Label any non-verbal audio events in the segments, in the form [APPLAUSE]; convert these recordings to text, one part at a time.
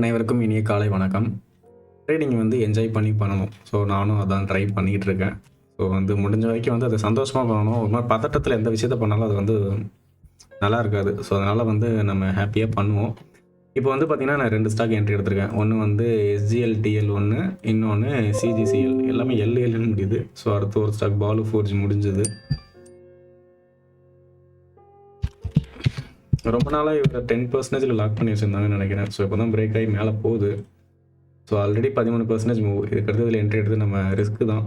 அனைவருக்கும் இனிய காலை வணக்கம். ட்ரேடிங் வந்து என்ஜாய் பண்ணி பண்ணணும். ஸோ நானும் அதான் ட்ரை பண்ணிகிட்டு இருக்கேன் ஸோ வந்து முடிஞ்ச வரைக்கும் வந்து அதை சந்தோஷமாக பண்ணணும். ஒரு மாதிரி பதட்டத்தில் எந்த விஷயத்த பண்ணாலும் அது வந்து நல்லா இருக்காது. ஸோ அதனால் வந்து நம்ம ஹாப்பியாக பண்ணுவோம். இப்போ வந்து பார்த்திங்கன்னா நான் ரெண்டு ஸ்டாக் என்ட்ரி எடுத்திருக்கேன். ஒன்று வந்து எஸ்ஜிஎல்டிஎல் ஒன்று இன்னொன்று சிஜிசிஎல் எல்லாமே எல்ஏஎல்னு முடியுது. ஸோ அடுத்து ஒரு ஸ்டாக் பாலு ஃபோர்ஜ் முடிஞ்சது. ரொம்ப நாளாக இவரை டென் பர்சன்டேஜில் லாக் பண்ணி வச்சுருந்தாங்கன்னு நினைக்கிறேன். ஸோ இப்போ தான் பிரேக் ஆகி மேலே போகுது. ஸோ ஆல்ரெடி பதிமூணு பர்சன்டேஜ் மூவ் இதுக்கடுத்து இதில் என்ட்ரி எடுத்து நம்ம ரிஸ்க்கு தான்.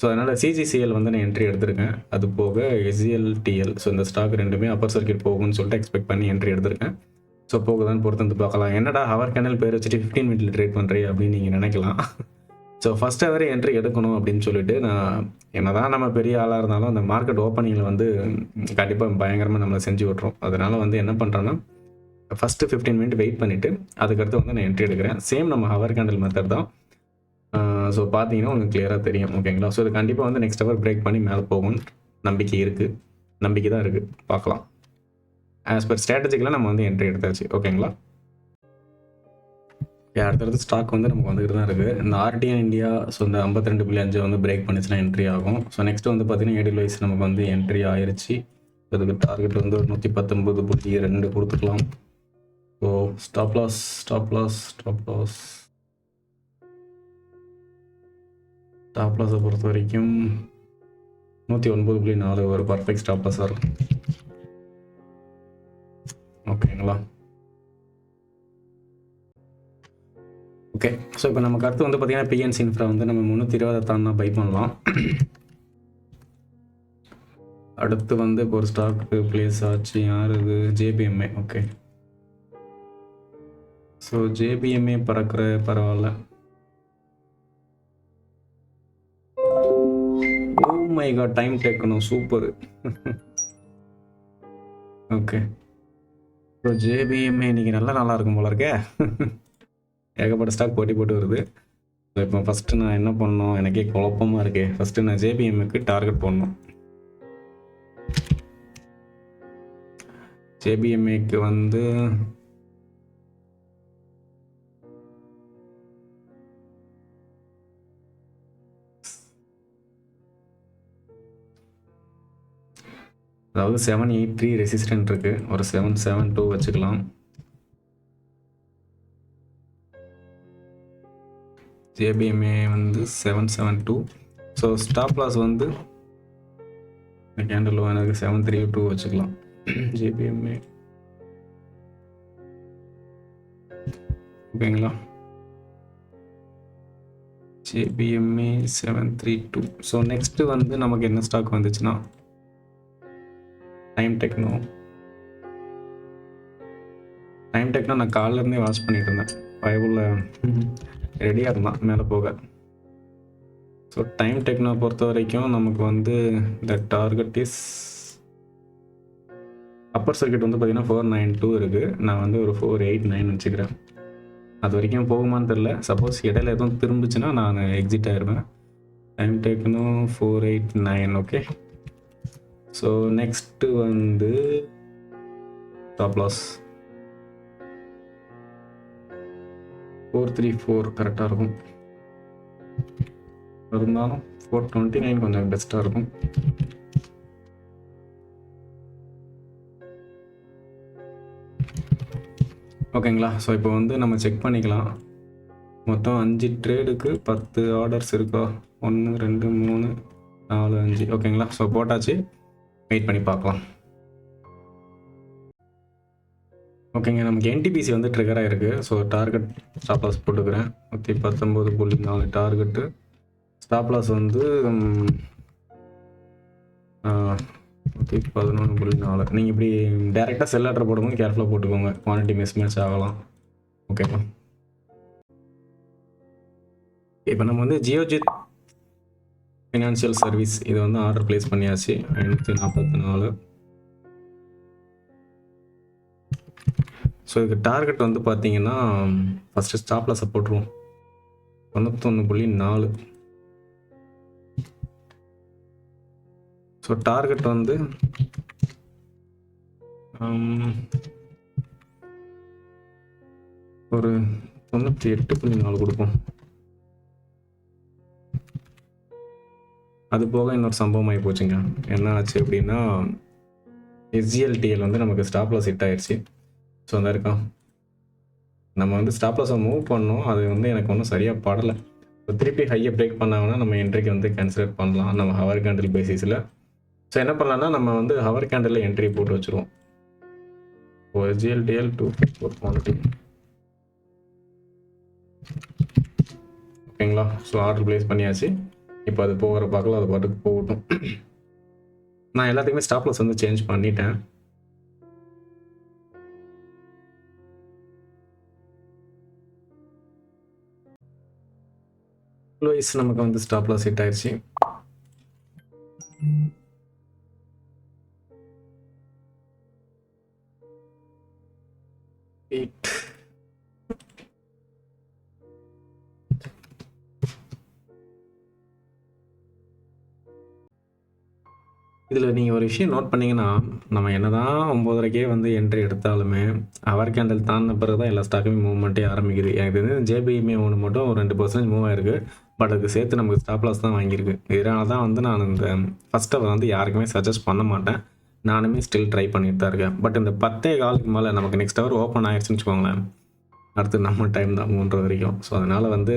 ஸோ அதனால் சிஜிசிஎல் வந்து நான் என்ட்ரி எடுத்திருக்கேன். அது போக எஸ்ஜிஎல்டிஎல் ஸோ இந்த ஸ்டாக் ரெண்டுமே அப்பர் சர்க்கியூட் போகும்னு சொல்லிட்டு எக்ஸ்பெக்ட் பண்ணி என்ட்ரி எடுத்திருக்கேன். ஸோ போகுதான்னு பொறுத்து வந்து பார்க்கலாம். என்னடா ஹவர் கேனல் பேர் வச்சுட்டு ஃபிஃப்டீன் மினிட்ல ட்ரேட் பண்ணுறீ அப்படின்னு நீங்கள் நினைக்கலாம். ஸோ ஃபஸ்ட் ஹவரே என்ட்ரி எடுக்கணும் அப்படின்னு சொல்லிட்டு நான் என்னதான் நம்ம பெரிய ஆளாக இருந்தாலும் அந்த மார்க்கெட் ஓப்பனிங்கில் வந்து கண்டிப்பாக பயங்கரமாக நம்மளை செஞ்சு விட்றோம் அதனால் வந்து என்ன பண்ணுறோன்னா ஃபஸ்ட்டு ஃபிஃப்டீன் மினிட் வெயிட் பண்ணிவிட்டு அதுக்கடுத்து வந்து நான் என்ட்ரி எடுக்கிறேன். சேம் நம்ம ஹவர் கேண்டில் மெத்தட் தான். ஸோ பார்த்தீங்கன்னா உங்களுக்கு கிளியராக தெரியும் ஓகேங்களா ஸோ இது கண்டிப்பாக வந்து நெக்ஸ்ட் ஹவர் பிரேக் பண்ணி மேலே போகும் நம்பிக்கை இருக்குது நம்பிக்கை தான் இருக்குது பார்க்கலாம். ஆஸ் பர் ஸ்ட்ராட்டஜிக்கெலாம் நம்ம வந்து என்ட்ரி எடுத்தாச்சு ஓகேங்களா Okay, அடுத்தடுத்து ஸ்டாக் வந்து நமக்கு வந்துகிட்டு தான் இருக்குது இந்த ஆர்டிஎன் இந்தியா ஸோ இந்த ஐம்பத்தி ரெண்டு புள்ளி அஞ்சு வந்து பிரேக் பண்ணிச்சுன்னா என்ட்ரி ஆகும். ஸோ நெக்ஸ்ட் வந்து பார்த்தீங்கன்னா ஏடிஎல் வைஸ் நமக்கு வந்து என்ட்ரி ஆயிடுச்சு அதுக்கு டார்கெட் வந்து ஒரு நூற்றி பத்தொம்பது புள்ளி ரெண்டு கொடுத்துக்கலாம். So stop loss stop loss stop loss stop லாஸை பொறுத்த வரைக்கும் நூற்றி ஒன்பது புள்ளி நாலு ஒரு பர்ஃபெக்ட் ஸ்டாப் லாஸாக இருக்கும். ஓகேங்களா ஓகே ஸோ இப்போ நமக்கு அடுத்து வந்து பார்த்தீங்கன்னா பிஎன்சி இன்ஃப்ரா வந்து நம்ம முந்நூற்றி இருபதை தான் பை பண்ணலாம். அடுத்து வந்து இப்போ ஒரு ஸ்டாக்கு பிளேஸ் ஆச்சு யார் இது ஜேபிஎம்ஏ ஓகே ஸோ ஜேபிஎம்ஏ பறக்கிற பரவாயில்ல. ஓ மை காட் டைம் டேக்கணும் சூப்பர் ஓகே ஸோ ஜேபிஎம்ஏ இன்னைக்கு நல்லா நல்லா இருக்கும் போல இருக்கே. ஏகப்பட்ட ஸ்டாக் போட்டி போட்டு வருது. ஸோ இப்போ ஃபஸ்ட்டு நான் என்ன பண்ணணும்? எனக்கே குழப்பமாக இருக்கே. ஃபஸ்ட்டு நான் ஜேபிஎம்முக்கு டார்கெட் போடணும். ஜேபிஎம்ஏக்கு வந்து அதாவது செவன் எயிட் த்ரீ ரெசிஸ்டன்ட் இருக்குது ஒரு செவன் செவன் டூ வச்சுக்கலாம். ஜேபிஎம்ஏ வந்து seven seven two so stop loss வந்து இந்த கேண்டில் எனக்கு செவன் த்ரீ டூ வச்சுக்கலாம். ஜேபிஎம்ஏ ஓகேங்களா? JPMA seven three two so next வந்து நமக்கு என்ன ஸ்டாக் வந்துச்சுன்னா டைம் டெக்னோ டைம் டெக்னோ நான் காலிலேருந்தே வாஷ் வாட்ச் பண்ணிட்டு இருந்தேன். பயபுள்ள ரெடியாக இருந்தான் மேலே போக. ஸோ டைம் டெக்னோ பொறுத்த வரைக்கும் நமக்கு வந்து the target is upper circuit வந்து பார்த்தீங்கன்னா ஃபோர் நைன் டூ இருக்குது நான் வந்து ஒரு ஃபோர் எயிட் நைன் வச்சுக்கிறேன். அது வரைக்கும் போகுமான்னு தெரில சப்போஸ் இடையில எதுவும் திரும்பிச்சுன்னா நான் எக்ஸிட் ஆயிடுவேன் Time Techno four eight nine okay so next வந்து top loss four three four கரெக்டாக இருக்கும். இருந்தாலும் ஃபோர் டுவெண்ட்டி நைன் கொஞ்சம் பெஸ்ட்டாக இருக்கும். ஓகேங்களா ஸோ இப்போ வந்து நம்ம செக் பண்ணிக்கலாம். மொத்தம் அஞ்சு ட்ரேடுக்கு பத்து ஆர்டர்ஸ் இருக்கா? ஒன்று ரெண்டு மூணு நாலு அஞ்சு. ஓகேங்களா ஸோ போட்டாச்சு. வெயிட் பண்ணி பார்க்கலாம். ஓகேங்க நமக்கு என்டிபிசி வந்து ட்ரிகர் ஆகிருக்கு ஸோ டார்கெட் ஸ்டாப் லாஸ் போட்டுக்கிறேன். நூற்றி பத்தொம்போது புள்ளி நாலு டார்கெட்டு ஸ்டாப் லாஸ் வந்து நூற்றி பதினொன்று புள்ளி நாலு. நீங்கள் இப்படி டேரெக்டாக செல் ஆர்டர் போடும்போது கேர்ஃபுல்லாக போட்டுக்கோங்க. குவான்டிட்டி மிஸ்மேட்ச் ஆகலாம். ஓகேவா இப்போ நம்ம வந்து ஜியோஜித் ஃபினான்ஷியல் சர்வீஸ் இது வந்து ஆர்டர் ப்ளேஸ் பண்ணியாச்சு. ஐநூற்றி நாற்பத்தி நாலு. ஸோ இதுக்கு டார்கெட் வந்து பார்த்தீங்கன்னா ஃபஸ்ட்டு ஸ்டாப்பில் சப்போர்ட்ருவோம் தொண்ணூத்தொன்று புள்ளி நாலு. ஸோ டார்கெட் வந்து um, ஒரு தொண்ணூற்றி எட்டு புள்ளி நாலு கொடுப்போம். அது போக இன்னொரு சம்பவம் ஆகி போச்சுங்க. என்ன ஆச்சு அப்படின்னா எஸ்ஜிஎல்டிஎல் வந்து நமக்கு ஸ்டாப்பில் செட் ஹிட் ஆயிடுச்சு ஸோ அந்த இருக்கா? நம்ம வந்து ஸ்டாப் லாஸை மூவ் பண்ணோம். அது வந்து எனக்கு ஒன்றும் சரியாக படலை. ஸோ திருப்பி ஹையை பிரேக் பண்ணாங்கன்னா நம்ம என்ட்ரிக்கு வந்து கன்சிடர் பண்ணலாம். நம்ம ஹவர் கேண்டில் பேசிஸில் ஸோ என்ன பண்ணலாம்னா நம்ம வந்து ஹவர் கேண்டில் என்ட்ரி போட்டு வச்சுருவோம். ஒரு ஜிஎல்டிஎல் டூ ஃபோர் குவான்டிட்டி ஓகேங்களா ஸோ ஆர்டர் ப்ளேஸ் பண்ணியாச்சு. இப்போ அது போகிற பார்க்கல அது பாட்டுக்கு போகட்டும். [CLEARS THROAT] நான் எல்லாத்துக்குமே ஸ்டாப் லாஸ் வந்து சேஞ்ச் பண்ணிட்டேன். லோயிஸ் நமக்கு வந்து ஸ்டாப் லாஸ் ஹிட் ஆயிடுச்சு எயிட் இதில் நீங்கள் ஒரு விஷயம் நோட் பண்ணீங்கன்னா நம்ம என்னதான் ஒம்போதரைக்கே வந்து என்ட்ரி எடுத்தாலுமே அவர் கேண்டல் தாண்டின பிறகு தான் எல்லா ஸ்டாக்குமே மூவ்மெண்ட்டே ஆரம்பிக்குது. எனக்கு தெரிஞ்சு ஜேபிஎம்ஏ ஒன்று மட்டும் ஒரு ரெண்டு பர்சன்டேஜ் மூவ் ஆயிருக்கு. பட் அதுக்கு சேர்த்து நமக்கு ஸ்டாப் லாஸ் தான் வாங்கியிருக்கு. இதனால தான் வந்து நான் இந்த ஃபஸ்ட் அவர் வந்து யாருக்குமே சஜஸ்ட் பண்ண மாட்டேன். நானுமே ஸ்டில் ட்ரை பண்ணிட்டு தான் இருக்கேன். பட் இந்த பத்தே காலுக்கு மேலே நமக்கு நெக்ஸ்ட் அவர் ஓப்பன் ஆயிடுச்சுன்னு வச்சுக்கோங்களேன். அடுத்து நம்ம டைம் தான் மூன்று வரைக்கும். ஸோ அதனால் வந்து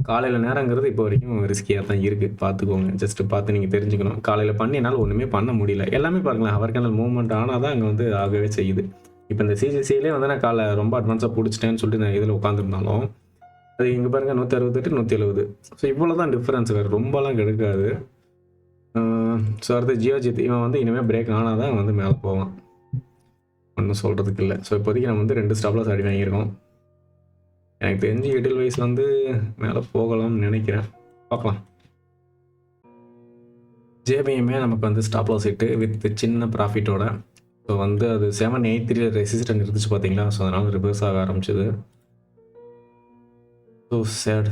காலையில் நேரங்கிறது இப்போ வரைக்கும் ரிஸ்கியாக தான் இருக்குது பார்த்துக்கோங்க ஜஸ்ட் பார்த்து நீங்கள் தெரிஞ்சுக்கணும். காலையில் பண்ணி என்னால் ஒன்றுமே பண்ண முடியல. எல்லாமே பாருங்களேன் அவர் மூவ்மெண்ட் ஆனால் தான் அங்கே வந்து ஆகவே செய்யுது. இப்போ இந்த சிசிசியிலே வந்து நான் காலை ரொம்ப அட்வான்ஸாக பிடிச்சிட்டேன்னு சொல்லிட்டு நான் இதில் உட்காந்துருந்தாலும் அது இங்கே பாருங்கள் நூற்றி அறுபத்தெட்டு நூற்றி எழுபது ஸோ இவ்வளோ தான் டிஃப்ரென்ஸ் வேறு ரொம்பலாம் கிடைக்காது. ஸோ அடுத்து ஜியோஜித். இவன் வந்து இனிமேல் பிரேக் ஆனால் தான் வந்து மேலே போவான். ஒன்றும் சொல்கிறதுக்கு இல்லை. ஸோ இப்போதைக்கு நம்ம வந்து ரெண்டு ஸ்டாப்லாஸ் அடி வாங்கியிருக்கோம். எனக்கு தெரிஞ்சு எடில் வைஸ் வந்து மேலே போகலாம்னு நினைக்கிறேன். பார்க்கலாம் ஜேபிஎம்ஏ நமக்கு வந்து ஸ்டாப் லாஸ் இட்டு வித் சின்ன ப்ராஃபிட்டோட ஸோ வந்து அது செவன் எயிட் த்ரீ ரெசிஸ்டன்ட் இருந்துச்சு பார்த்தீங்களா ஸோ அதனால் ரிவர்ஸ் ஆக ஆரம்பிச்சது. ஸோ சேட்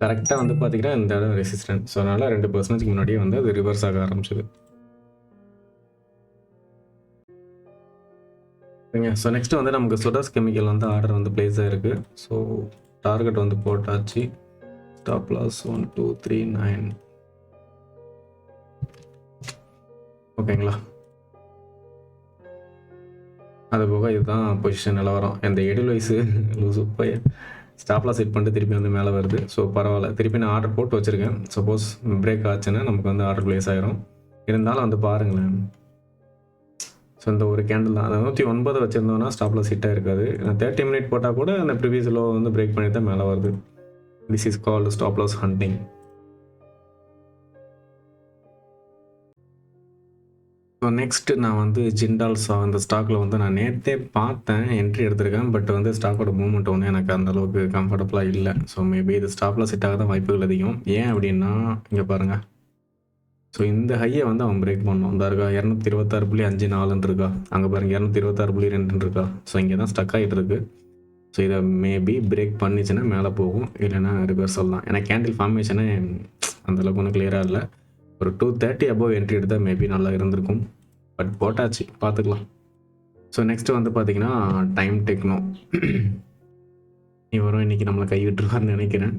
கரெக்டாக வந்து பார்த்தீங்கன்னா இந்த இடம் ரெசிஸ்டன்ட் ஸோ அதனால் ரெண்டு பர்சன்டேஜ்க்கு முன்னாடியே வந்து அது ரிவர்ஸ் ஆக ஆரம்பிச்சது. ஓகேங்க. ஸோ நெக்ஸ்ட் வந்து நமக்கு சுடாஸ் கெமிக்கல் வந்து ஆர்டர் வந்து பிளேஸ் ஆகிருக்கு ஸோ டார்கெட் வந்து போட்டாச்சு. Stop loss one two three nine ஓகேங்களா? அது போக இதுதான் பொசிஷன் நிலவரம். இந்த எடில் வயசு லூசு போய் ஸ்டாப்லாம் செட் பண்ணிட்டு திருப்பி வந்து மேலே வருது. ஸோ பரவாயில்ல. திருப்பி நான் ஆர்டர் போட்டு வச்சுருக்கேன். சப்போஸ் பிரேக் ஆச்சுன்னா நமக்கு வந்து ஆர்டர் ப்ளேஸ் ஆயிரும். இருந்தாலும் வந்து பாருங்களேன். ஸோ இந்த ஒரு கேண்டில் தான். நூற்றி ஒன்பது வச்சுருந்தோம்னா ஸ்டாப்பில் சீட்டாக இருக்காது. தேர்ட்டி மினிட் போட்டால் கூட அந்த ப்ரிவியஸ் லோ வந்து பிரேக் பண்ணி தான் மேலே வருது. This is called stop loss hunting so next நான் வந்து ஜிண்டால்ஸா அந்த ஸ்டாக்கில் வந்து நான் நேற்றே பார்த்தேன் என்ட்ரி எடுத்திருக்கேன் பட் வந்து ஸ்டாக்கோட மூவ்மெண்ட் ஒன்று எனக்கு அந்த அளவுக்கு கம்ஃபர்டபுளாக இல்லை. ஸோ மேபி இது ஸ்டாப்பில் செட் ஆக தான் வாய்ப்புகள் அதிகம். ஏன் அப்படின்னா இங்கே பாருங்கள் ஸோ இந்த ஹையை வந்து அவன் பிரேக் பண்ணோம் இந்த இருக்கா இரநூத்தி இருபத்தாறு புள்ளி அஞ்சு நாலுன்னு இருக்கா அங்கே பாருங்க இரநூத்தி இருபத்தாறு புள்ளி ரெண்டுன்னு இருக்கா ஸோ இங்கே தான் ஸ்டக் ஆகிட்டு இருக்கு ஸோ இதை மேபி பிரேக் பண்ணிச்சுன்னா மேலே போகும் இல்லைன்னா ரிவர்சல் தான். ஏன்னா கேண்டில் ஃபார்மேஷனே அந்தளவுக்கு ஒன்றும் கிளியராக இல்லை. ஒரு டூ தேர்ட்டி அபோவ் என்ட்ரி எடுத்தால் மேபி நல்லா இருந்திருக்கும். பட் போட்டாச்சு பார்த்துக்கலாம். ஸோ நெக்ஸ்ட் வந்து பார்த்தீங்கன்னா டைம் டெக்னோ இவரும் இன்றைக்கி நம்மளை கைவிட்டுருவார்னு நினைக்கிறேன்.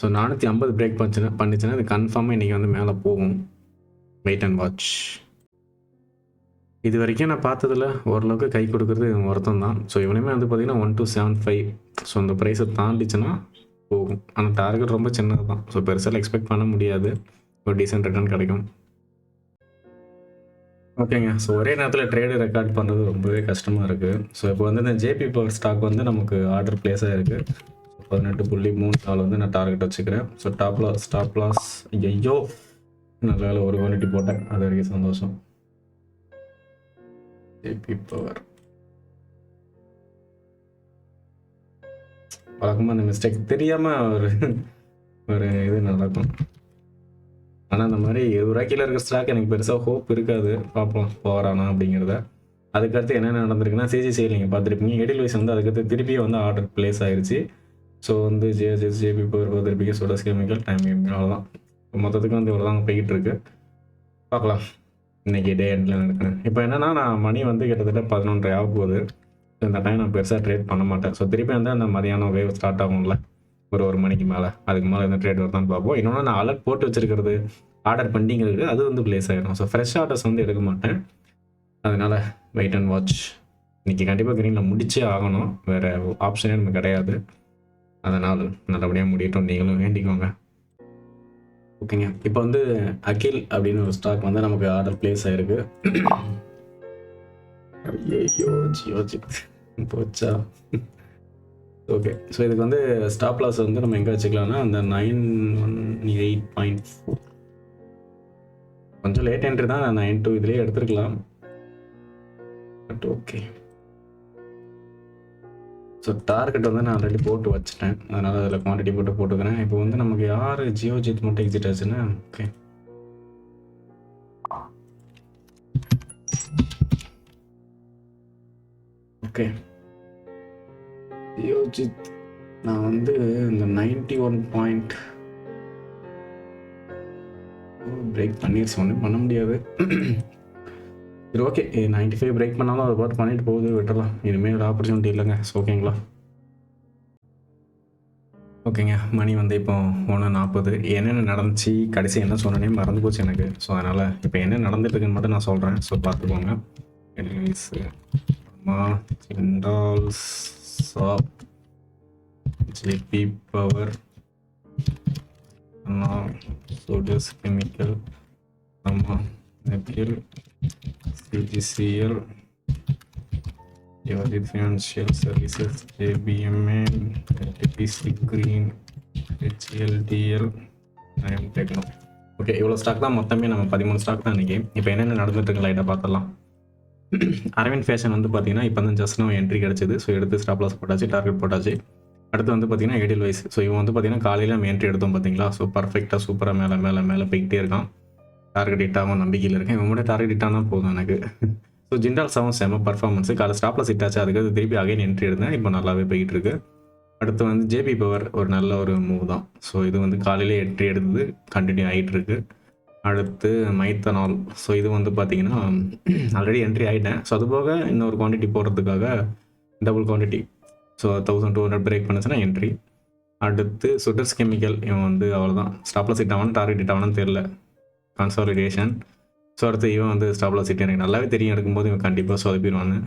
ஸோ நானூற்றி ஐம்பது பிரேக் பண்ணுச்சுன்னா பண்ணிச்சுன்னா அது கன்ஃபார்மாக இன்றைக்கி வந்து மேலே போகும். வெயிட் அண்ட் வாட்ச் இது வரைக்கும் நான் பார்த்ததில் ஓரளவுக்கு கை கொடுக்குறது ஒருத்தம் தான். ஸோ இவனுமே வந்து பார்த்தீங்கன்னா one two seven five so அந்த ப்ரைஸை தாண்டிச்சுன்னா போகும். ஆனால் டார்கெட் ரொம்ப சின்னது தான். ஸோ பெருசாக எக்ஸ்பெக்ட் பண்ண முடியாது. ஒரு டீசென்ட் ரிட்டர்ன் கிடைக்கும். ஓகேங்க ஸோ ஒரே நேரத்தில் ட்ரேடு ரெக்கார்ட் பண்ணுறது ரொம்பவே கஷ்டமாக இருக்குது ஸோ இப்போ வந்து இந்த ஜேபி பவர் ஸ்டாக் வந்து நமக்கு ஆர்டர் பிளேஸ் ஆகிருக்கு பதினெட்டு புள்ளி மூணு நாள் வந்து நான் டார்கெட் வச்சுக்கிறேன். So top loss stop loss ஐயோ நல்ல வேலை ஒரு குவாலிட்டி போட்டேன். அது வரைக்கும் சந்தோஷம். ஜேபி பவர் வழக்கமாக அந்த மிஸ்டேக் தெரியாமல் ஒரு ஒரு இது நடக்கும். ஆனால் அந்த மாதிரி இருபது ரூபாய்க்கில் கீழே இருக்கிற ஸ்டாக் எனக்கு பெருசாக ஹோப் இருக்காது. பார்ப்போம் போகிறானா அப்படிங்கிறத. அதுக்கடுத்து என்ன நடந்திருக்குன்னா சிஜிசியில் நீங்கள் பார்த்துருப்பீங்க. எடில் வைஸ் வந்து அதுக்கடுத்து திருப்பியும் வந்து ஆர்டர் பிளேஸ் ஆயிடுச்சு ஸோ வந்து ஜேஎஸ்எஸ் ஜேபி பவர் பார்த்துருப்பீங்க சோடாஸ் கெமிக்கல் டைம் அவ்வளோதான் மொத்தத்துக்கு வந்து இவ்வளோ தான் போய்கிட்டு இருக்கு. பார்க்கலாம். இன்னைக்கு டே எண்டில் நடக்கிறேன் இப்போ என்னென்னா நான் மணி வந்து கிட்டத்தட்ட பதினொன்றரை ஆக போகுது. So, இந்த டைம் நான் பெருசாக ட்ரேட் பண்ண மாட்டேன். ஸோ திருப்பி வந்து அந்த மதியானம் வேவ் ஸ்டார்ட் ஆகும்ல. ஒரு ஒரு மணிக்கு மேலே. அதுக்கு மேலே எந்த ட்ரேட் வருதான்னு பார்ப்போம். இன்னொன்று நான் அலர்ட் போட்டு வச்சிருக்கிறது ஆர்டர் பண்ணிங்கிறது அது வந்து ப்ளேஸ் ஆகிடும் ஸோ ஃப்ரெஷ் ஆர்டர்ஸ் வந்து எடுக்க மாட்டேன். அதனால் வெயிட் அண்ட் வாட்ச் இன்றைக்கி கண்டிப்பாக க்ரீனில் முடிச்சே ஆகணும். வேறு ஆப்ஷனே நமக்கு கிடையாது. அதனால் நல்லபடியாக முடியட்டும். நீங்களும் வேண்டிக்கோங்க. ஓகேங்க. இப்போ வந்து அகில் அப்படின்னு ஒரு ஸ்டாக் வந்து நமக்கு ஆர்டர் பிளேஸ் ஆயிருக்கு. ஐயோ ஜியோஜித் போச்சா? ஓகே. ஸோ இதுக்கு வந்து ஸ்டாப் லாஸ் வந்து நம்ம எங்கே வச்சுக்கலாம்னா அந்த nine one eight point four கொஞ்சம் லேட் என்ட்ரி தான் நைன் டூ இதுலேயே எடுத்துருக்கலாம். பட் ஓகே ஸோ டார்கெட் வந்து நான் ஆல்ரெடி போட்டு வச்சுட்டேன். அதனால் அதில் குவான்டிட்டி போட்டு போட்டுக்கிறேன். இப்போ வந்து நமக்கு யார் ஜியோஜித் மட்டும் எக்ஸிட் ஆச்சுன்னா ஓகே ஓகே ஜியோஜித் நான் வந்து இந்த நைன்டி ஒன் பாயிண்ட் பிரேக் பண்ணிடுச்சு ஒன்றும் பண்ண முடியாது. சரி ஓகே நைன்டி ஃபைவ் பிரேக் பண்ணாலும் அதை பார்த்து பண்ணிட்டு போகுது விட்டுறலாம். இனிமேல் ஒரு ஆப்பர்ச்சுனிட்டி இல்லைங்க. ஸோ ஓகேங்களா ஓகேங்க மணி வந்து இப்போ ஒன்று நாற்பது என்னென்ன நடந்துச்சு? கடைசி என்ன சொன்னனே மறந்து போச்சு எனக்கு. ஸோ அதனால் இப்போ என்ன நடந்துட்டுருக்குன்னு மட்டும் நான் சொல்கிறேன் ஸோ பார்த்துக்கோங்க. அம்மா சாப் ஜேபி பவர் சோடியஸ் கெமிக்கல் ஆமாம் நெப்பில் CGCL, Yorit Financial Services, ABMA TPC Green, HLDL, IM Techno. Okay இவ்வளோ ஸ்டாக் தான் மொத்தமே நம்ம பதிமூணு ஸ்டாக் தான் இன்றைக்கி இப்போ என்னென்ன நடந்துட்டு இருக்கு லைட்டாக பார்த்துடலாம். அரவிந்த் ஃபேஷன் வந்து பார்த்தீங்கன்னா இப்போ தான் ஜஸ்ட் நம்ம என்ட்ரி கிடச்சிது. ஸோ எடுத்து ஸ்டாப் லாஸ் போட்டாச்சு டார்கெட் போட்டாச்சு. அடுத்து வந்து பார்த்தீங்கன்னா எடில் வைஸ் ஸோ இவன் வந்து பார்த்தீங்கன்னா காலையில் நம்ம என்ட்ரி எடுத்தோம் பார்த்தீங்களா? ஸோ பர்ஃபெக்டாக சூப்பராக மேலே மேலே மேலே போய்கிட்டே இருக்கான். டார்கெட் ஹிட் ஆகும் நம்பிக்கையில் இருக்கேன். இவன் மட்டும் டார்கெட் ஹிட் ஆனால் போதும் எனக்கு. ஸோ ஜிண்டால் செவன் செம பர்ஃபார்மன்ஸு காலை ஸ்டாப்பில் ஹிட் ஆச்சு. அதுக்கு அது திருப்பி அகைன் என்ட்ரி எடுத்தேன். இப்போ நல்லாவே போய்கிட்டு இருக்கு. அடுத்து வந்து ஜேபி பவர் ஒரு நல்ல ஒரு மூவ் தான். ஸோ இது வந்து காலையிலே என்ட்ரி எடுத்தது. கண்டினியூ ஆகிட்டு இருக்கு. அடுத்து மைத்தனால் ஸோ இது வந்து பார்த்தீங்கன்னா ஆல்ரெடி என்ட்ரி ஆகிட்டேன் ஸோ அது போக இன்னொரு குவான்டிட்டி போடுறதுக்காக double quantity so thousand two hundred break பண்ணுச்சுன்னா என்ட்ரி அடுத்து சுட்டர்ஸ் கெமிக்கல் இவன் வந்து அவ்வளோதான் ஸ்டாப்பில் ஹிட் ஆகணும் டார்கெட் ஹிட் ஆகணும்னு தெரில கன்சாலிடேஷன் ஸோ அடுத்து இவன் வந்து ஸ்டாப்லாஸ் சிட்டி எனக்கு நல்லாவே தெரியும். எடுக்கும்போது இவன் கண்டிப்பாக சொதப்பிடுவான்னு.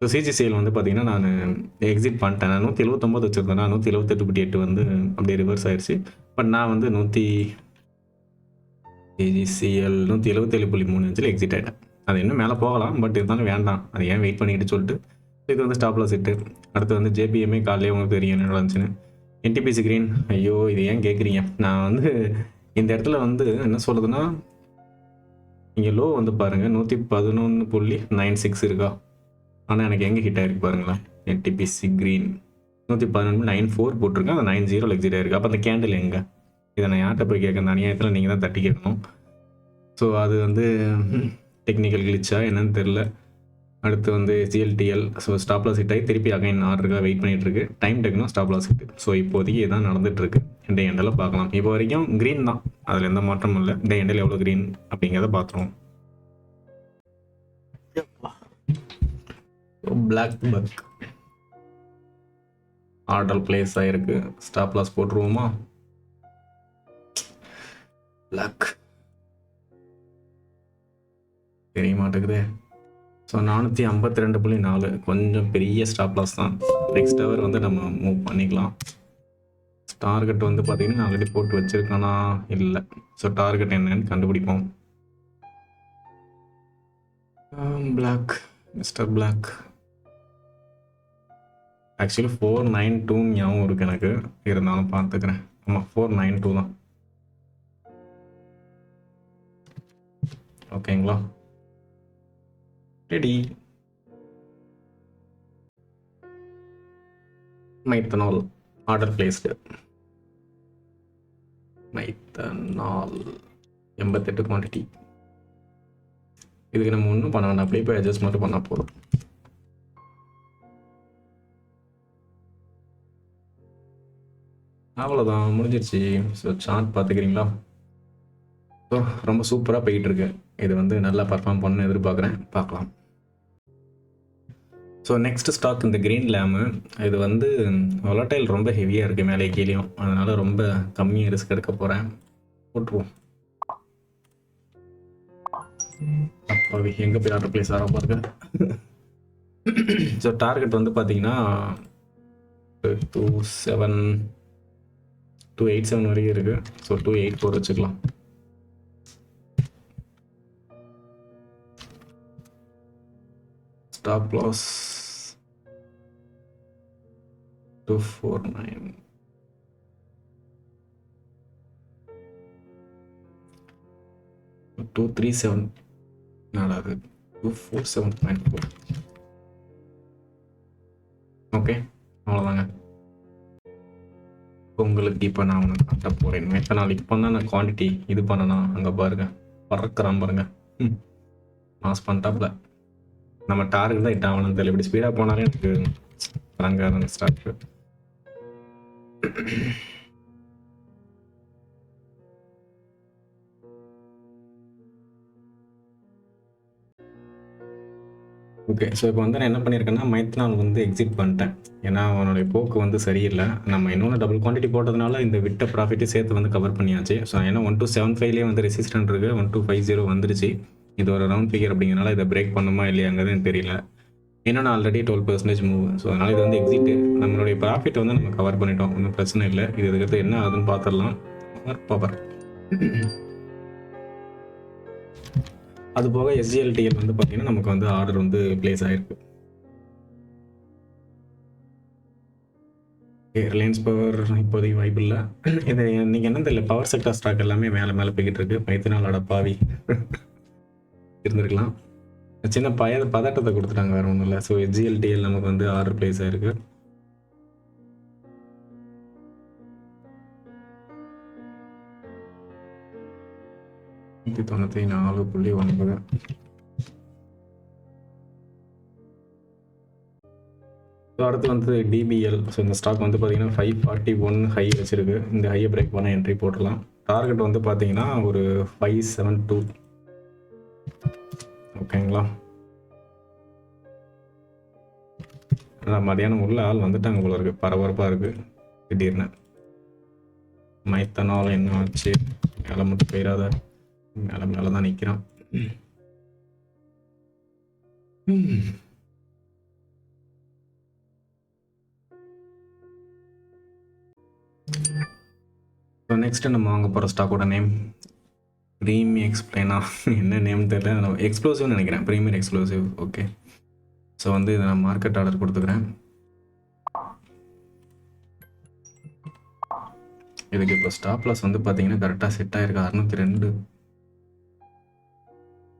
ஸோ சிஜிசிஎல் வந்து பார்த்தீங்கன்னா நான் எக்ஸிட் பண்ணிட்டேன். நான் நூற்றி எழுபத்தொம்போது வச்சுருந்தேன் நான் நூற்றி எழுபத்தெட்டு புள்ளி எட்டு வந்து அப்படியே ரிவர்ஸ் ஆயிடுச்சு பட் நான் வந்து நூற்றி ஏஜிசிஎல் நூற்றி எழுபத்தேழு புள்ளி மூணு இன்ச்சில் எக்ஸிட் ஆகிட்டேன் அது இன்னும் மேலே போகலாம். பட் இருந்தாலும் வேண்டாம். அது ஏன் வெயிட் பண்ணிக்கிட்டு சொல்லிட்டு. இது வந்து ஸ்டாப்லாஸ் சிட்டு அடுத்து வந்து ஜேபிஎம்ஏ காலையே உங்களுக்கு தெரியும் என்ன நடந்துச்சுன்னு. என்டிபிசி கிரீன் ஐயோ இது ஏன் கேட்குறீங்க நான் வந்து இந்த இடத்துல வந்து என்ன சொல்லுதுன்னா இங்கே லோ வந்து பாருங்கள் நூற்றி பதினொன்று புள்ளி நைன் சிக்ஸ் இருக்கா? ஆனால் எனக்கு எங்கே ஹிட் ஆகிருக்கு பாருங்களேன். என்டிபிசி க்ரீன் நூற்றி பதினொன்று நைன் ஃபோர் போட்டிருக்கேன். அந்த நைன் ஜீரோ எக்ஸிட் ஆயிருக்கு. அப்போ அந்த கேண்டில் எங்கே? இதை நான் யார்கிட்ட போய் கேட்க அந்த அநியாயத்தில் நீங்கள் தான் தட்டி கேட்கணும். ஸோ அது வந்து டெக்னிக்கல் கிளிச்சா என்னன்னு தெரில அடுத்து வந்து சிஎல்டிஎல் ஸோ ஸ்டாப்லாஸ் ஹிட் ஆகி திருப்பி அகைன் ஆர்டருக்காக wait பண்ணிகிட்ருக்கு Time Techno stop loss hit so இப்போதைக்கு இதான் நடந்துகிட்ருக்கு டே எண்டில் பார்க்கலாம். இப்போ வரைக்கும் க்ரீன் தான். அதில் எந்த மாற்றமும் இல்லை. டே எண்டில் எவ்வளோ க்ரீன் அப்படிங்கிறத பார்த்துருவோம். பிளாக் பக் ஆர்டர் பிளேஸ் ஆயிருக்கு. ஸ்டாப் லாஸ் போட்டுருவோமா? பிளாக் தெரிய மாட்டேங்குதே. ஸோ நானூற்றி ஐம்பத்தி ரெண்டு புள்ளி நாலு. கொஞ்சம் பெரிய ஸ்டாப் லாஸ் தான். நெக்ஸ்ட் ஹவர் வந்து நம்ம மூவ் பண்ணிக்கலாம். டார்கெட் வந்து பார்த்தீங்கன்னா ஆல்ரெடி போட்டு வச்சிருக்கானா? இல்லை. ஸோ டார்கெட் என்னன்னு கண்டுபிடிப்போம். Black mister Black actually four nine two ஞாபகம் இருக்கு எனக்கு. இருந்தாலும் பார்த்துக்கிறேன் ஆமாம் ஃபோர் நைன் டூ தான். ஓகேங்களா? Ready methanol order placed methanol எண்பத்தெட்டு குவான்டிட்டி இதுக்கு நம்ம ஒன்றும் பண்ண வேண்டாம். அப்படியே போய் அட்ஜஸ்ட் மட்டும் பண்ணால் போதும். அவ்வளோதான் முடிஞ்சிருச்சு. So chart பார்த்துக்கிறீங்களா? ஸோ ரொம்ப சூப்பராக போயிட்டுருக்கு இது வந்து நல்லா பர்ஃபார்ம் பண்ணு எதிர்பார்க்குறேன். பார்க்கலாம். ஸோ நெக்ஸ்ட் ஸ்டாக் இந்த க்ரீன் லேமு இது வந்து ஒலட்டைல் ரொம்ப ஹெவியாக இருக்குது மேலே கீழேயும். அதனால் ரொம்ப கம்மியாக ரிஸ்க் எடுக்க போகிறேன் போட்டுருவோம். அப்பாவி எங்கே போய் ஆர்டர் பிளேஸ் ஆக பாருங்க. ஸோ டார்கெட் வந்து பார்த்தீங்கன்னா two seven two eight seven வரைக்கும் இருக்குது ஸோ டூ எயிட் ஃபோர் வச்சுக்கலாம். Stop loss two four nine two three seven நாலாவது two four seven nine four okay அவ்வளோதாங்க உங்களுக்கு இப்போ நான் உனக்கு காட்ட போகிறேன் மெத்த நாள் இப்போ தான் நான் குவான்டிட்டி இது பண்ணனா அங்கே பாருங்க பறக்கிறான் பாருங்க ம் மாஸ் பண்ணிட்டாப்ல நம்ம டார்கெட் தான் இட் ஆகணும் தெரியல இப்படி ஸ்பீடாக போனாலே எனக்கு ரங்க ஸ்டார்ட் ஓகே ஸோ இப்போ வந்து நான் என்ன பண்ணியிருக்கேன்னா மைத்னால் வந்து எக்ஸிட் பண்ணிட்டேன். ஏன்னா அவனுடைய போக்கு வந்து சரியில்லை. நம்ம இன்னொன்று டபுள் குவான்டிட்டி போட்டதுனால இந்த விட்ட ப்ராஃபிட்டை சேர்த்து வந்து கவர் பண்ணியாச்சு. ஸோ ஏன்னா ஒன் டூ செவன் ஃபைவ்லேயே வந்து ரெசிஸ்டன்ட் இருக்குது ஒன் டூ ஃபைவ் ஜீரோ வந்துருச்சு. இது ஒரு ரவுண்ட் ஃபிகர் அப்படிங்கிறனால இதை பிரேக் பண்ணுமா இல்லையாங்கிறது எனக்கு தெரியல. இன்னொன்று already twelve percentage move so அதனால் இது வந்து எக்ஸிட்டு நம்மளுடைய ப்ராஃபிட் வந்து நம்ம கவர் பண்ணிட்டோம். ஒன்றும் பிரச்சனை இல்லை. இது இதுக்கடுத்து என்ன ஆகுதுன்னு பார்த்துடலாம் பவர் அது போக எஸ்ஜிஎல்டிஎல் வந்து பார்த்தீங்கன்னா நமக்கு வந்து ஆர்டர் வந்து பிளேஸ் ஆயிருக்கு. ரிலையன்ஸ் பவர் இப்போதைக்கு வாய்ப்பு இல்லை. இது நீங்கள் என்ன தெரியல. பவர் செக்டர் ஸ்டாக் எல்லாமே மேலே மேலே போய்கிட்டு இருக்கு. பைத்தினாலோட அடப்பாவி இருந்திருக்கலாம். சின்ன பய பதட்டத்தை கொடுத்துட்டாங்க வேற ஒன்றும் இல்லை. ஸோ ஜிஎல்டிஎல் நமக்கு வந்து ஆர்டர் பிளேஸ் ஆயிருக்கு நூற்றி தொண்ணூற்றி நாலு புள்ளி ஒன்பது. ஸோ அடுத்து வந்து டிபிஎல் ஸோ இந்த ஸ்டாக் வந்து பார்த்தீங்கன்னா ஃபைவ் ஃபார்ட்டி ஒன் ஹை வச்சிருக்கு. இந்த ஹையை பிரேக் பண்ண என்ட்ரி போட்டுடலாம். டார்கெட் வந்து பார்த்தீங்கன்னா ஒரு ஃபைவ் செவன் டூ ஓகேங்களா? அதான் மதியானம் உள்ள ஆள் வந்துட்டாங்க போல இருக்கு. பரபரப்பாக இருக்கு. திடீர்னு. மைத்தனால் என்ன ஆச்சு? மேலே மட்டும் போயிடாத. மேலே மேலே தான் நிற்கிறான் நெக்ஸ்ட் நம்ம வாங்க போகிற ஸ்டாக்கோட நேம் ப்ரீமியம் எக்ஸ்பிளைனா என்ன நேம் தெரியல. எக்ஸ்ப்ளோசிவ்னு நினைக்கிறேன். ப்ரீமியர் எக்ஸ்ப்ளோசிவ் ஓகே ஸோ வந்து இதை நான் மார்க்கெட் ஆர்டர் கொடுத்துக்கிறேன். இதுக்கு இப்போ ஸ்டாப் லாஸ் வந்து பார்த்தீங்கன்னா கரெக்டாக செட் ஆயிருக்கு. அறுநூத்தி ரெண்டு.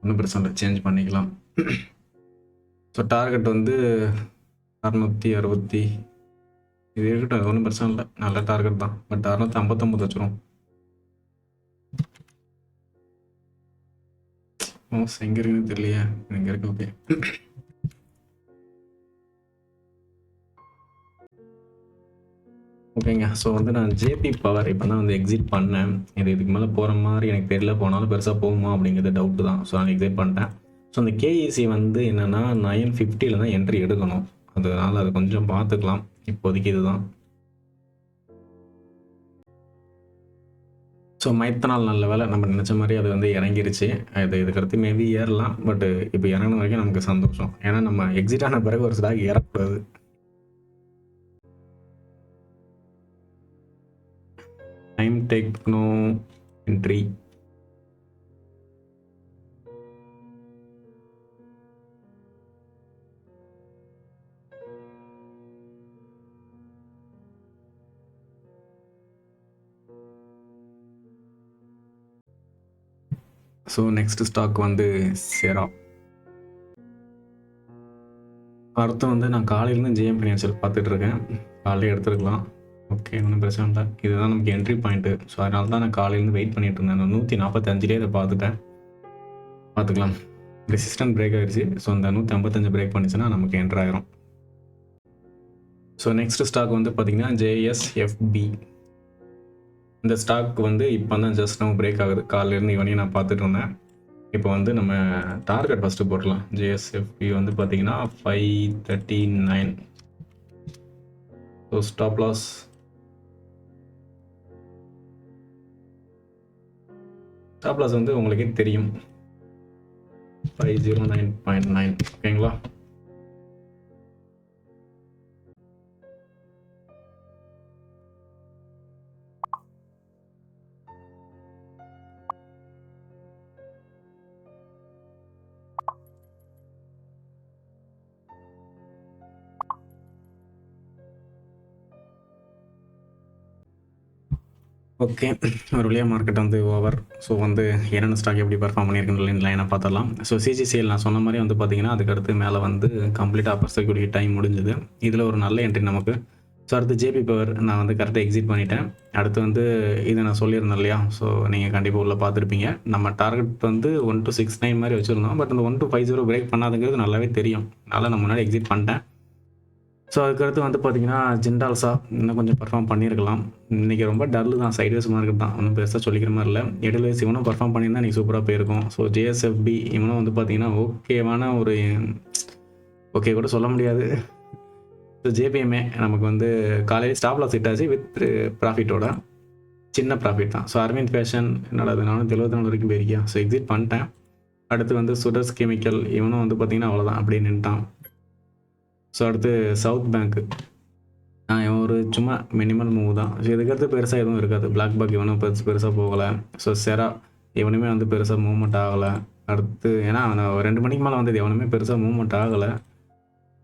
ஒன்றும் பிரச்சனை இல்லை. சேஞ்ச் பண்ணிக்கலாம். ஸோ டார்கெட் வந்து அறுநூற்றி அறுபத்தி. இது இருக்கட்டும். ஒன்றும் பிரச்சனை இல்லை. நல்ல டார்கெட் தான். பட் அறுநூத்தி ஐம்பத்தொம்பது வச்சுரும் மவுஸ் எங்கே இருக்குன்னு தெரியலையே எங்கே இருக்கு ஓகே ஓகேங்க ஸோ வந்து நான் ஜேபி பவர் இப்போ தான் வந்து எக்ஸிட் பண்ணேன். இது இதுக்கு மேலே போகிற மாதிரி எனக்கு தெரியல போனாலும் பெருசாக போகுமா அப்படிங்கிறது டவுட்டு தான். ஸோ நான் எக்ஸிட் பண்ணிட்டேன். ஸோ அந்த கேஇசி வந்து என்னென்னா நைன் ஃபிஃப்டியில் தான் என்ட்ரி எடுக்கணும். அதனால் அது கொஞ்சம் பார்த்துக்கலாம். இப்போதைக்கு இதுதான். ஸோ மைத்தனால் நல்ல வேலை. நம்ம நினச்ச மாதிரி அது வந்து இறங்கிருச்சு. இது இதுக்கடுத்து மேபி ஏறலாம். பட் இப்போ இறங்கின வரைக்கும் நமக்கு சந்தோஷம். ஏன்னா நம்ம எக்ஸிட் ஆன பிறகு ஒரு stock ஏறக்கூடாது. Time Techno entry so next stock வந்து செரா அடுத்து வந்து நான் காலையிலேருந்து ஜிஎம் ஃபினான்ஷியல் பார்த்துட்டு இருக்கேன் காலையில் எடுத்துருக்கலாம். ஓகே ஒன்றும் பிரச்சனை இல்லை. இதுதான் நமக்கு என்ட்ரி பாயிண்ட்டு ஸோ அதனால தான் நான் காலையிலேருந்து வெயிட் பண்ணிட்டு இருந்தேன். நான் நூற்றி நாற்பத்தஞ்சிலே இதை பார்த்துட்டேன். பார்த்துக்கலாம். ரெசிஸ்டன்ட் பிரேக் ஆகிடுச்சு ஸோ அந்த நூற்றி ஐம்பத்தஞ்சு பிரேக் பண்ணிச்சுன்னா நமக்கு என்ட்ரு ஸோ நெக்ஸ்ட் ஸ்டாக் வந்து பார்த்தீங்கன்னா ஜேஎஸ்எஃப்பி இந்த ஸ்டாக் வந்து இப்போ தான் ஜஸ்ட் நம்ம பிரேக் ஆகுது. காலையிலேருந்து இவனையும் நான் பார்த்துட்டு இருந்தேன். இப்போ வந்து நம்ம டார்கெட் ஃபஸ்ட்டு போடலாம் ஜேஎஸ்எஃப்பி வந்து பார்த்தீங்கன்னா five thirty nine so stop loss stop loss வந்து உங்களுக்கே தெரியும். Five zero nine point nine ஓகேங்களா? ஓகே. ஒரு வழியாக மார்க்கெட் வந்து ஓவர் ஸோ வந்து என்னென்ன ஸ்டாக் எப்படி பர்ஃபார்ம் பண்ணியிருக்குன்னு லைனை பார்த்தலாம் ஸோ சிஜிசிஎல் நான் சொன்ன மாதிரி வந்து பார்த்தீங்கன்னா அதுக்கடுத்து மேலே வந்து கம்ப்ளீட் ஆப்பர்ஸக்கூடிய டைம் முடிஞ்சுது. இதில் ஒரு நல்ல என்ட்ரி நமக்கு. ஸோ அடுத்து ஜேபி பவர் நான் வந்து கரெக்டாக எக்ஸிட் பண்ணிட்டேன். அடுத்து வந்து இதை நான் சொல்லியிருந்தேன் இல்லையா? ஸோ நீங்கள் கண்டிப்பாக உள்ளே பார்த்துருப்பீங்க. நம்ம டார்கெட் வந்து ஒன் டு சிக்ஸ் நைன் மாதிரி வச்சுருந்தோம். பட் அந்த one two five zero break பண்ணாதுங்கிறது நல்லாவே தெரியும். அதனால் நான் முன்னாடி எக்ஸிட் பண்ணிட்டேன். ஸோ அதுக்கடுத்து வந்து பார்த்தீங்கன்னா ஜிண்டால்ஸா இன்னும் கொஞ்சம் பர்ஃபார்ம் பண்ணியிருக்கலாம். இன்றைக்கி ரொம்ப டல்லு தான் சைட்வேஸ் மார்க்கெட் தான். ஒன்றும் பெருசாக சொல்லிக்கிற மாதிரி இல்லை. எடல்வேஸ் இவனும் பர்ஃபார்ம் பண்ணியிருந்தா நீ சூப்பராக போயிருக்கும். ஸோ ஜேஎஸ்எஃப்பி இவனும் வந்து பார்த்தீங்கன்னா ஓகேவான ஒரு ஓகே கூட சொல்ல முடியாது. ஸோ ஜேபிஎம்ஏ நமக்கு வந்து காலையில் ஸ்டாப் லாஸ் ஹிட் ஆச்சு வித் ப்ராஃபிட்டோட சின்ன ப்ராஃபிட் தான். ஸோ அரவிந்த் ஃபேஷன் என்னோட நானும் நானூற்றி எழுபத்தி நாலு வரைக்கும் போயிருக்கியா? ஸோ எக்ஸிட் பண்ணிட்டேன். அடுத்து வந்து சுடர்ஸ் கெமிக்கல் இவனும் வந்து பார்த்தீங்கன்னா அவ்வளோதான் அப்படியே நின்ட்டான் ஸோ அடுத்து சவுத் பேங்க்கு இவன் ஒரு சும்மா மினிமல் மூவ் தான். ஸோ இதுக்கடுத்து பெருசாக எதுவும் இருக்காது. பிளாக் பாக் இவனும் பெருசு பெருசாக போகலை. ஸோ செரா இவனுமே வந்து பெருசாக மூவ்மெண்ட் ஆகலை. அடுத்து ஏன்னா அவன் ரெண்டு மணிக்கு மேலே வந்தது எவனுமே பெருசாக மூவ்மெண்ட் ஆகலை.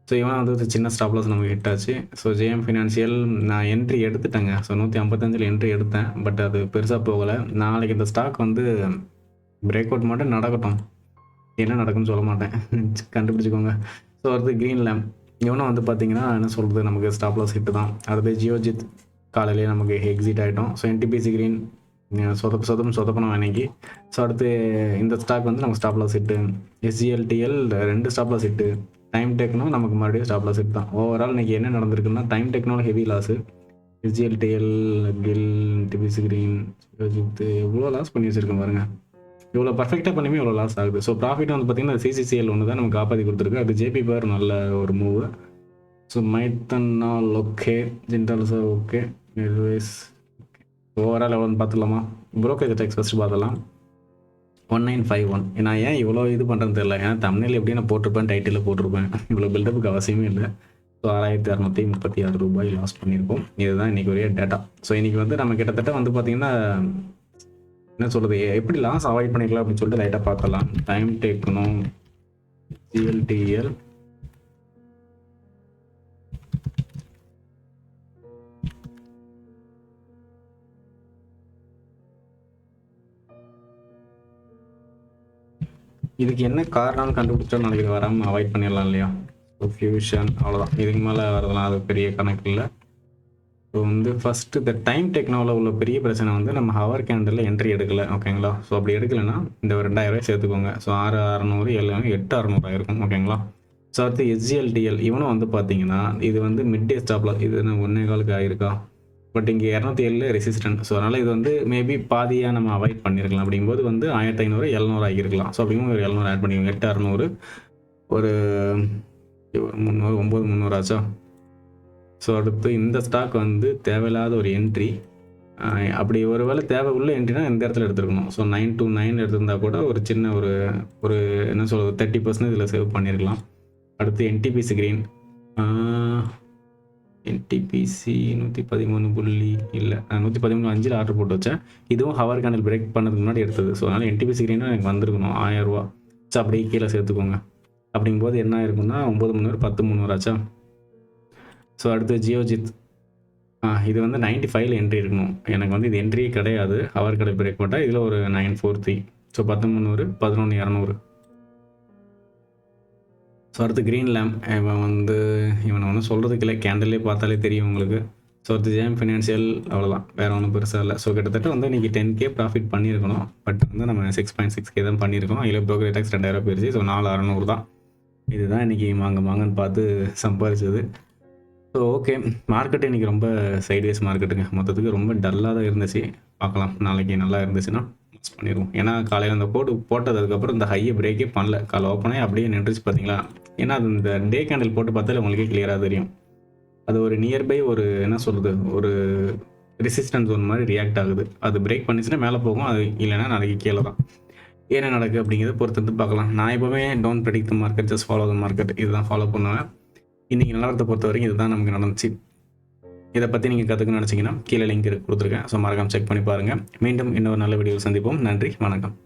ஸோ இவன் வந்து ஒரு சின்ன ஸ்டாப்லாஸ் நமக்கு ஹிட் ஆச்சு. ஸோ ஜேஎம் ஃபினான்ஷியல் நான் என்ட்ரி எடுத்துட்டேங்க. ஸோ நூற்றி ஐம்பத்தஞ்சில் என்ட்ரி எடுத்தேன். பட் அது பெருசாக போகலை. நாளைக்கு இந்த ஸ்டாக் வந்து பிரேக் அவுட் மட்டும் நடக்கட்டும். என்ன நடக்கும்னு சொல்ல மாட்டேன். [LAUGHS] கண்டுபிடிச்சிக்கோங்க. ஸோ அடுத்து க்ரீன் லேம்ப் இவனும் வந்து பார்த்தீங்கன்னா என்ன சொல்கிறது நமக்கு ஸ்டாப் லாஸ் ஹிட்டு தான். அடுத்து ஜியோஜித் காலையிலேயே நமக்கு எக்ஸிட் ஆகிட்டோம் ஸோ என்டிபிசி க்ரீன் சொதப்பு சொதப்பு சொதப்பணும் அன்னைக்கு. ஸோ அடுத்து இந்த ஸ்டாக் வந்து நமக்கு ஸ்டாப் லாஸ் ஹிட்டு எஸ்ஜிஎல்டிஎல் ரெண்டு stop loss hit Time Techno நமக்கு மறுபடியும் ஸ்டாப் லாஸ் ஹிட் தான். ஓவரால் இன்னைக்கு என்ன நடந்திருக்குன்னா டைம் டெக்னோட ஹெவி லாஸு எஸ்ஜிஎல்டிஎல் கில் டிபிசி க்ரீன் ஜியோஜித் எவ்வளோ லாஸ் பண்ணி வச்சுருக்கேன் பாருங்க. இவ்வளோ பர்ஃபெக்டாக பண்ணுமே இவ்வளோ லாஸ் ஆகுது. ஸோ ப்ராஃபிட் வந்து பார்த்தீங்கன்னா சிசிசிஎல் ஒன்று தான் நமக்கு காப்பாற்றி கொடுத்துருக்கு. அது ஜேபி பார் நல்ல ஒரு move so மைத்தன்னால் okay Jindal Saw okay always overall எவ்வளோன்னு பார்த்துலாமா புரோக்கேஜ் டேக்ஸ் ஃபஸ்ட்டு பார்த்தலாம் ஒன் நைன் ஃபைவ் ஒன் நான் ஏன் இவ்வளோ இது பண்ணுறது தெரியல. ஏன்னா தமிழில் எப்படி நான் போட்டிருப்பேன் டைட்டிலில் போட்டிருப்பேன். [LAUGHS] இவ்வளோ பில்டப்புக்கு அவசியமே இல்லை. ஸோ ஆறாயிரத்தி அறநூற்றி முப்பத்தி ஆறு ரூபாய் லாஸ் பண்ணியிருக்கோம். இதுதான் இன்றைக்கி ஒரே டேட்டா ஸோ இன்றைக்கி வந்து நம்ம கிட்டத்தட்ட வந்து பார்த்திங்கன்னா என்ன சொல்கிறது எப்படி லாஸ் அவாய்ட் பண்ணிக்கலாம் அப்படின்னு சொல்லிட்டு லைட்டாக பார்த்தலாம் டைம் டேக்கணும் ஜிஎல்டிஎல் இதுக்கு என்ன காரணம்னு கண்டுபிடிச்சா நாளைக்கு வராமல் அவாய்ட் பண்ணிடலாம் இல்லையா? ஃபியூஷன் அவ்வளோதான் இதுக்கு மேலே வரதுலாம் அது பெரிய கணக்கு இல்லை. ஸோ வந்து ஃபஸ்ட்டு இந்த டைம் டெக்னாவில் உள்ள பெரிய பிரச்சனை வந்து நம்ம ஹவர் கேண்டலில் என்ட்ரி எடுக்கலை ஓகேங்களா ஸோ அப்படி எடுக்கலைன்னா இந்த ரெண்டாயிரம் சேர்த்துக்கோங்க. ஸோ ஆறு அறநூறு ஏழு எட்டு அறநூறு இருக்கும் ஓகேங்களா ஸோ அடுத்து எஸ்ஜிஎல்டிஎல் இவனும் வந்து பார்த்தீங்கன்னா இது வந்து மிட் டே ஸ்டாப்பில் இது என்ன ஒன்றே காலுக்கு ஆயிருக்கா? பட் இங்கே இரநூத்தி ஏழு ரெசிஸ்டன்ட் ஸோ அதனால் இது வந்து மேபி பாதியாக நம்ம அவாய்ட் பண்ணியிருக்கலாம் அப்படிங்கும்போது வந்து ஆயிரத்தி ஐநூறு எழுநூறு ஆகியிருக்கலாம். ஸோ அப்படிங்கும் ஒரு எழுநூறு ஆட் பண்ணிக்கோங்க. எட்டு அறநூறு ஒரு முந்நூறு ஒம்பது முந்நூறு ஆச்சா? ஸோ அடுத்து இந்த ஸ்டாக் வந்து தேவையில்லாத ஒரு என்ட்ரி அப்படி ஒரு வேளை தேவை உள்ள என்ட்ரினா இந்த இடத்துல எடுத்துருக்கணும். ஸோ நைன் டூ நைன் எடுத்திருந்தா கூட ஒரு சின்ன ஒரு ஒரு என்ன சொல்கிறது தேர்ட்டி பர்சன்ட் இதில் சேவ் பண்ணியிருக்கலாம் அடுத்து என்டிபிசி கிரீன் என்டிபிசி நூற்றி பதிமூணு புள்ளி இல்லை நான் நூற்றி பதிமூணு அஞ்சில் ஆர்டர் போட்டு வச்சேன். இதுவும் ஹவர் கேண்டில் பிரேக் பண்ணதுக்கு முன்னாடி எடுத்தது. ஸோ அதனால் என்டிபிசி கிரீனும் எனக்கு வந்திருக்கணும் ஆயிரம் ரூபா. ஸோ அப்படியே கீழே சேர்த்துக்கோங்க. அப்படிங்கும்போது என்ன இருக்கும்னா ஒம்பது முந்நூறு பத்து முந்நூறு ஆச்சா? ஸோ அடுத்து ஜியோஜித். இது வந்து நைன்ட்டி ஃபைவ்ல என்ட்ரி இருக்கணும். எனக்கு வந்து இது என்ட்ரியே கிடையாது. ஹவர் கடை பிரேக் போட்டால் இதில் ஒரு நைன் ஃபோர் த்ரீ ஸோ பத்து முந்நூறு பதினொன்று இரநூறு. ஸோ அடுத்து க்ரீன் லேம்ப் இவன் வந்து இவனை ஒன்றும் சொல்கிறதுக்கு இல்லை. கேண்டல்லே பார்த்தாலே தெரியும் உங்களுக்கு. ஸோ அடுத்து ஜேம் ஃபினான்ஷியல் அவ்வளோதான் வேறு ஒன்றும் பெருசாக இல்லை. ஸோ கிட்டத்தட்ட வந்து இன்றைக்கி டென் கே ப்ராஃபிட் பண்ணியிருக்கணும். பட் வந்து நம்ம சிக்ஸ் பாயிண்ட் சிக்ஸ் கே தான் பண்ணியிருக்கோம் அதில் ப்ரோக்கர் டேக்ஸ் ரெண்டாயிரம் போயிருச்சு. ஸோ நாலு அறநூறு தான். இதுதான் இன்றைக்கி மாங்க மாங்கன்னு பார்த்து சம்பாதிச்சது ஸோ ஓகே மார்க்கெட்டு இன்றைக்கி ரொம்ப சைட்வேஸ் மார்க்கெட்டுங்க மொத்தத்துக்கு ரொம்ப டல்லாக தான் இருந்துச்சு. பார்க்கலாம் நாளைக்கு நல்லா இருந்துச்சுன்னா மிஸ் பண்ணிடுவோம். ஏன்னா காலையில் அந்த போட்டு போட்டதுக்கப்புறம் இந்த ஹையை பிரேக்கே பண்ணல. காலை ஓப்பனே அப்படியே நின்றுச்சு பார்த்தீங்களா ஏன்னா அது இந்த டே கேண்டில் போட்டு பார்த்தாலே உங்களுக்கே கிளியராக தெரியும். அது ஒரு நியர்பை ஒரு என்ன சொல்கிறது ஒரு ரெசிஸ்டன்ஸ் ஒன் மாதிரி ரியாக்ட் ஆகுது. அது பிரேக் பண்ணிச்சுன்னா மேலே போகும் அது இல்லைன்னா நாளைக்கு கீழே தான். என்ன நடக்குது அப்படிங்கிறத பொறுத்து பார்க்கலாம். நான் எப்போவுமே don't predict the market just follow the market இதுதான் ஃபாலோ பண்ணுவேன். இன்றைக்கி நிலவரத்தை பொறுத்த வரைக்கும் இதுதான் நமக்கு நடந்துச்சு. இதை பற்றி நீங்கள் கற்றுக்கணும்னு நினச்சிங்கன்னா கீழே லிங்க் கொடுத்துருக்கேன். ஸோ மறக்காமல் செக் பண்ணி பாருங்கள் மீண்டும் இன்னொரு நல்ல வீடியோவில் சந்திப்போம். நன்றி. வணக்கம்.